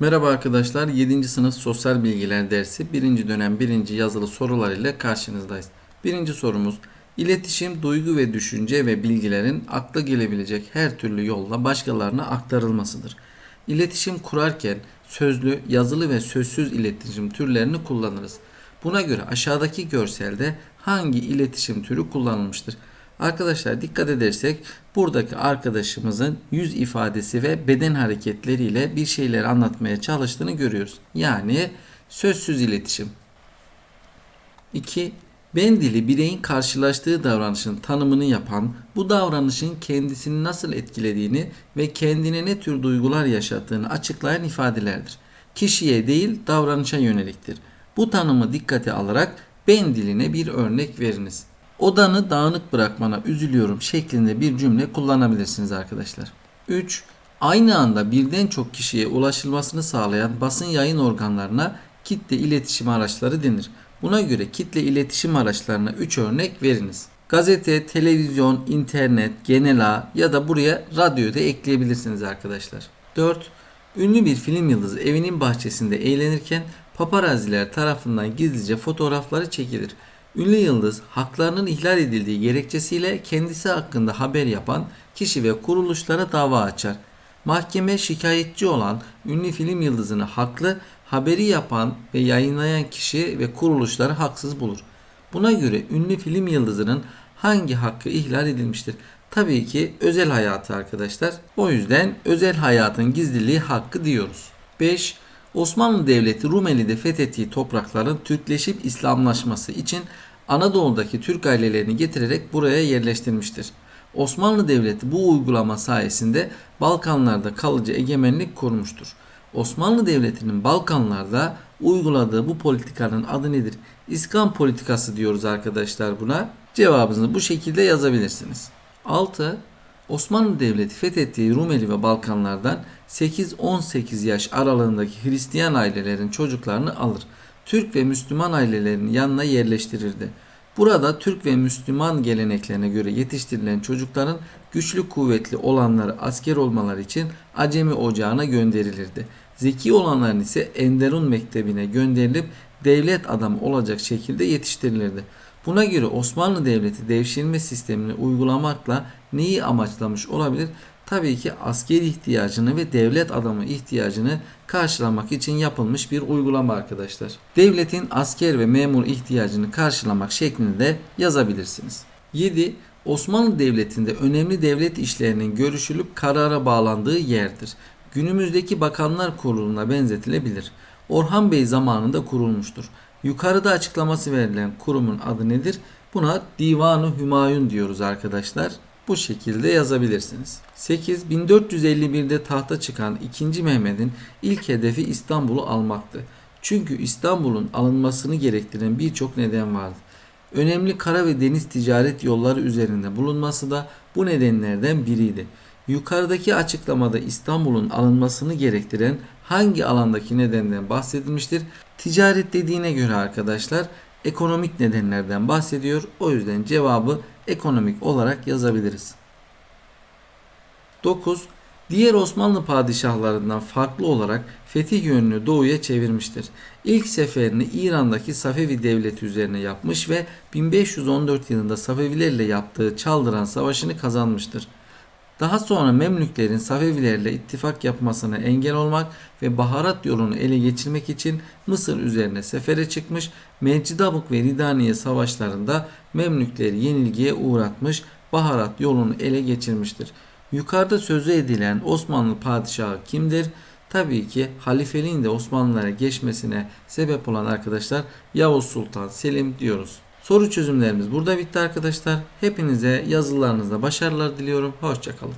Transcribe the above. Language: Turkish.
Merhaba arkadaşlar, 7. sınıf sosyal bilgiler dersi 1. dönem 1. yazılı sorular ile karşınızdayız. Birinci sorumuz, iletişim, duygu ve düşünce ve bilgilerin akla gelebilecek her türlü yolla başkalarına aktarılmasıdır. İletişim kurarken sözlü, yazılı ve sözsüz iletişim türlerini kullanırız. Buna göre aşağıdaki görselde hangi iletişim türü kullanılmıştır? Arkadaşlar dikkat edersek buradaki arkadaşımızın yüz ifadesi ve beden hareketleriyle bir şeyler anlatmaya çalıştığını görüyoruz. Yani sözsüz iletişim. 2. Ben dili bireyin karşılaştığı davranışın tanımını yapan, bu davranışın kendisini nasıl etkilediğini ve kendine ne tür duygular yaşattığını açıklayan ifadelerdir. Kişiye değil davranışa yöneliktir. Bu tanımı dikkate alarak ben diline bir örnek veriniz. Odanı dağınık bırakmana üzülüyorum şeklinde bir cümle kullanabilirsiniz arkadaşlar. 3. Aynı anda birden çok kişiye ulaşılmasını sağlayan basın yayın organlarına kitle iletişim araçları denir. Buna göre kitle iletişim araçlarına 3 örnek veriniz. Gazete, televizyon, internet, genel ağ ya da buraya radyo da ekleyebilirsiniz arkadaşlar. 4. Ünlü bir film yıldızı evinin bahçesinde eğlenirken paparaziler tarafından gizlice fotoğrafları çekilir. Ünlü yıldız haklarının ihlal edildiği gerekçesiyle kendisi hakkında haber yapan kişi ve kuruluşlara dava açar. Mahkeme şikayetçi olan ünlü film yıldızını haklı, haberi yapan ve yayınlayan kişi ve kuruluşları haksız bulur. Buna göre ünlü film yıldızının hangi hakkı ihlal edilmiştir? Tabii ki özel hayatı arkadaşlar. O yüzden özel hayatın gizliliği hakkı diyoruz. 5. Osmanlı Devleti Rumeli'de fethettiği toprakların Türkleşip İslamlaşması için Anadolu'daki Türk ailelerini getirerek buraya yerleştirmiştir. Osmanlı Devleti bu uygulama sayesinde Balkanlarda kalıcı egemenlik kurmuştur. Osmanlı Devleti'nin Balkanlarda uyguladığı bu politikanın adı nedir? İskan politikası diyoruz arkadaşlar buna. Cevabınızı bu şekilde yazabilirsiniz. 6. Osmanlı Devleti fethettiği Rumeli ve Balkanlardan 8-18 yaş aralığındaki Hristiyan ailelerin çocuklarını alır. Türk ve Müslüman ailelerinin yanına yerleştirirdi. Burada Türk ve Müslüman geleneklerine göre yetiştirilen çocukların güçlü kuvvetli olanları asker olmaları için Acemi Ocağı'na gönderilirdi. Zeki olanların ise Enderun Mektebi'ne gönderilip devlet adamı olacak şekilde yetiştirilirdi. Buna göre Osmanlı Devleti devşirme sistemini uygulamakla neyi amaçlamış olabilir? Tabii ki asker ihtiyacını ve devlet adamı ihtiyacını karşılamak için yapılmış bir uygulama arkadaşlar. Devletin asker ve memur ihtiyacını karşılamak şeklinde yazabilirsiniz. 7. Osmanlı Devleti'nde önemli devlet işlerinin görüşülüp karara bağlandığı yerdir. Günümüzdeki Bakanlar Kurulu'na benzetilebilir. Orhan Bey zamanında kurulmuştur. Yukarıda açıklaması verilen kurumun adı nedir? Buna Divanı Hümayun diyoruz arkadaşlar. Bu şekilde yazabilirsiniz. 8. 1451'de tahta çıkan 2. Mehmet'in ilk hedefi İstanbul'u almaktı. Çünkü İstanbul'un alınmasını gerektiren birçok neden vardı. Önemli kara ve deniz ticaret yolları üzerinde bulunması da bu nedenlerden biriydi. Yukarıdaki açıklamada İstanbul'un alınmasını gerektiren hangi alandaki nedenden bahsedilmiştir? Ticaret dediğine göre arkadaşlar ekonomik nedenlerden bahsediyor. O yüzden cevabı ekonomik olarak yazabiliriz. 9. Diğer Osmanlı padişahlarından farklı olarak fetih yönünü doğuya çevirmiştir. İlk seferini İran'daki Safevi devleti üzerine yapmış ve 1514 yılında Safevilerle yaptığı Çaldıran Savaşı'nı kazanmıştır. Daha sonra Memlüklerin Safevilerle ittifak yapmasına engel olmak ve baharat yolunu ele geçirmek için Mısır üzerine sefere çıkmış, Mecidabuk ve Ridaniye savaşlarında Memlükleri yenilgiye uğratmış, baharat yolunu ele geçirmiştir. Yukarıda sözü edilen Osmanlı padişahı kimdir? Tabii ki halifeliğin de Osmanlılara geçmesine sebep olan arkadaşlar Yavuz Sultan Selim diyoruz. Soru çözümlerimiz burada bitti arkadaşlar. Hepinize yazılarınızda başarılar diliyorum. Hoşçakalın.